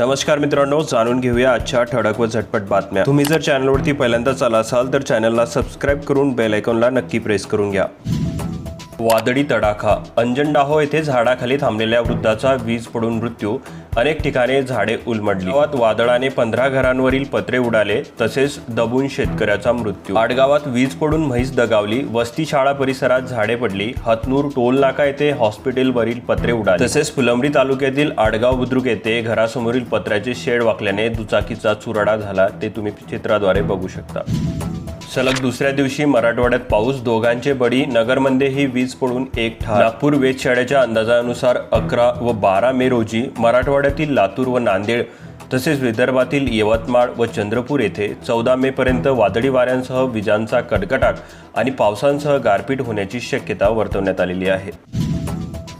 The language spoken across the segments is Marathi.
नमस्कार मित्रांनो जाणून घेऊया आजच्या ठळक व झटपट बातम्या. तुम्ही जर चॅनलवरती पहिल्यांदाच आला असाल तर चॅनलला सबस्क्राईब करून बेल आयकॉनला नक्की प्रेस करून घ्या. वादळी तडाखा. अंजनडाहो येथे झाडाखाली थांबलेल्या वृद्धाचा वीज पडून मृत्यू. अनेक ठिकाणी झाडे उलमडली. गावात वादळाने पंधरा घरांवरील पत्रे उडाले तसेच दबून शेतकऱ्याचा मृत्यू. आडगावात वीज पडून म्हैस दगावली वस्ती शाळा परिसरात झाडे पडली हतनूर टोल नाका येथे हॉस्पिटलवरील पत्रे उडाले. तसेच फुलंब्री तालुक्यातील आडगाव बुद्रुक येथे घरासमोरील पत्र्याचे शेड वाकल्याने दुचाकीचा चुराडा झाला ते तुम्ही चित्राद्वारे बघू शकता. सलग दुसऱ्या दिवशी मराठवाड्यात पाऊस दोघांचे बळी नगरमध्येही वीज पडून एक ठार. नागपूर वेधशाळेच्या अंदाजानुसार अकरा व बारा मे रोजी मराठवाड्यातील लातूर व नांदेड तसेच विदर्भातील यवतमाळ व चंद्रपूर येथे चौदा मे पर्यंत वादळी वाऱ्यांसह विजांचा कडकडाट आणि पावसांसह गारपीट होण्याची शक्यता वर्तवण्यात आलेली आहे.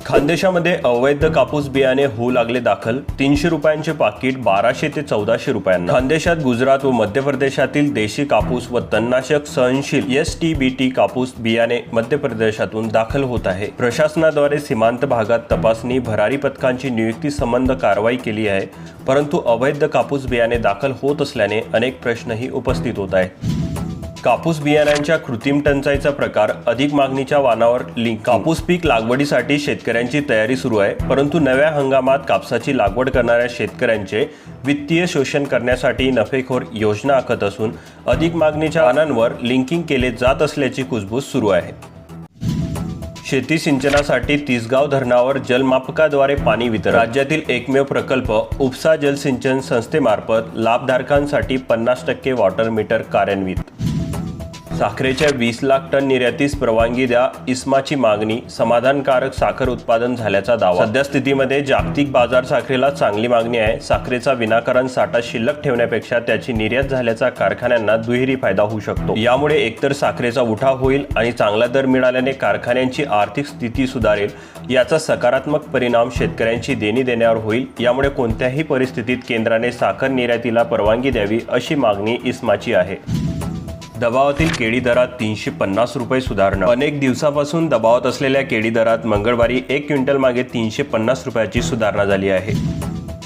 खानदेशामध्ये अवैध कापूस बियाणे होऊ लागले दाखल तीनशे रुपयांचे पाकिट बाराशे ते चौदाशे रुपयांना. खानदेशात गुजरात व मध्य प्रदेशातील देशी कापूस व तणनाशक सहनशील एस टी बी टी कापूस बियाणे मध्य प्रदेशातून दाखल होत आहे. प्रशासनाद्वारे सीमांत भागात तपासणी भरारी पथकांची नियुक्ती संबंध कारवाई केली आहे परंतु अवैध कापूस बियाणे दाखल होत असल्याने अनेक प्रश्नही उपस्थित होत आहेत. कापूस बियाण्यांच्या कृत्रिम टंचाईचा प्रकार अधिक मागणीच्या वानावर लिंक कापूस पीक लागवडीसाठी शेतकऱ्यांची तयारी सुरू आहे परंतु नव्या हंगामात कापसाची लागवड करणाऱ्या शेतकऱ्यांचे वित्तीय शोषण करण्यासाठी नफेखोर योजना आखत असून अधिक मागणीच्या वानांवर लिंकिंग केले जात असल्याची कुजबूज सुरू आहे. शेती सिंचनासाठी तिसगाव धरणावर जलमापकाद्वारे पाणी वितरण. राज्यातील एकमेव प्रकल्प उपसा जलसिंचन संस्थेमार्फत लाभधारकांसाठी पन्नास टक्के वॉटर मीटर कार्यान्वित. साखरेच्या वीस लाख टन निर्यातीस परवानगी द्या इस्माची मागणी समाधानकारक साखर उत्पादन झाल्याचा दावा. सध्या स्थितीमध्ये जागतिक बाजार साखरेला चांगली मागणी आहे. साखरेचा विनाकारण साठा शिल्लक ठेवण्यापेक्षा त्याची निर्यात झाल्याचा कारखान्यांना दुहेरी फायदा होऊ शकतो. यामुळे एकतर साखरेचा उठाव होईल आणि चांगला दर मिळाल्याने कारखान्यांची आर्थिक स्थिती सुधारेल याचा सकारात्मक परिणाम शेतकऱ्यांची देणी देण्यावर होईल. यामुळे कोणत्याही परिस्थितीत केंद्राने साखर निर्यातीला परवानगी द्यावी अशी मागणी इस्माची आहे. दबावातील केळी दरात तीनशे पन्नास रुपये सुधारणा. अनेक दिवसापासून दबावात असलेल्या केळी दरात मंगळवारी एक क्विंटल मागे तीनशे पन्नास रुपयाची सुधारणा झाली आहे.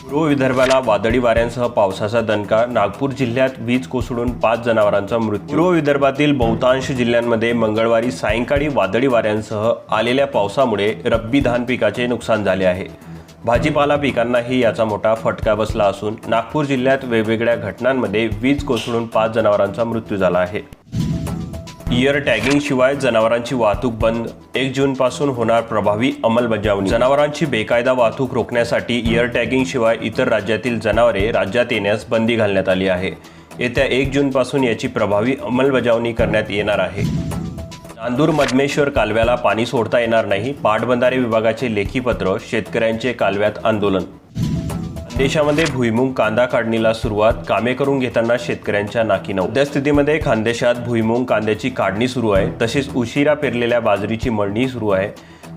पूर्व विदर्भाला वादळी वाऱ्यांसह पावसाचा दणका नागपूर जिल्ह्यात वीज कोसळून पाच जनावरांचा मृत्यू. पूर्व विदर्भातील बहुतांश जिल्ह्यांमध्ये मंगळवारी सायंकाळी वादळी वाऱ्यांसह आलेल्या पावसामुळे रब्बी धान पिकाचे नुकसान झाले आहे. भाजीपाला पिकांनाही याचा मोठा फटका बसला असून नागपूर जिल्ह्यात वेगवेगळ्या घटनांमध्ये वीज कोसळून पाच जनावरांचा मृत्यू झाला आहे. इयर टॅगिंग शिवाय जनावरांची वाहतूक बंद एक जून पासून होणार प्रभावी अंमलबजावणी. जनावरांची बेकायदा वाहतूक रोखण्यासाठी इयर टॅगिंग शिवाय इतर राज्यातील जनावरे राज्यात येण्यास बंदी घालण्यात आली आहे. येत्या एक जून पासून याची प्रभावी अंमलबजावणी करण्यात येणार आहे. नांदूर मधमेश्वर कालव्याला पाणी सोडता येणार नाही. पाटबंधारे विभागाचे लेखीपत्र शेतकऱ्यांचे कालव्यात आंदोलन. देशामध्ये भुईमुंग कांदा काढणीला सुरुवात कामे करून घेताना शेतकऱ्यांच्या नाकी नऊ स्थितीमध्ये खानदेशात भुईमुंग कांद्याची काढणी सुरू आहे. तसेच उशिरा पेरलेल्या बाजरीची मळणी सुरू आहे.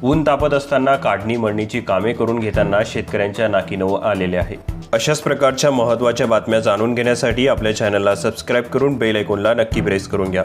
ऊन तापत असताना काढणी मळणीची कामे करून घेताना शेतकऱ्यांच्या नाकीनऊ आलेले आहे. अशाच प्रकारच्या महत्त्वाच्या बातम्या जाणून घेण्यासाठी आपल्या चॅनलला सबस्क्राईब करून बेल ऐकूनला नक्की प्रेस करून घ्या.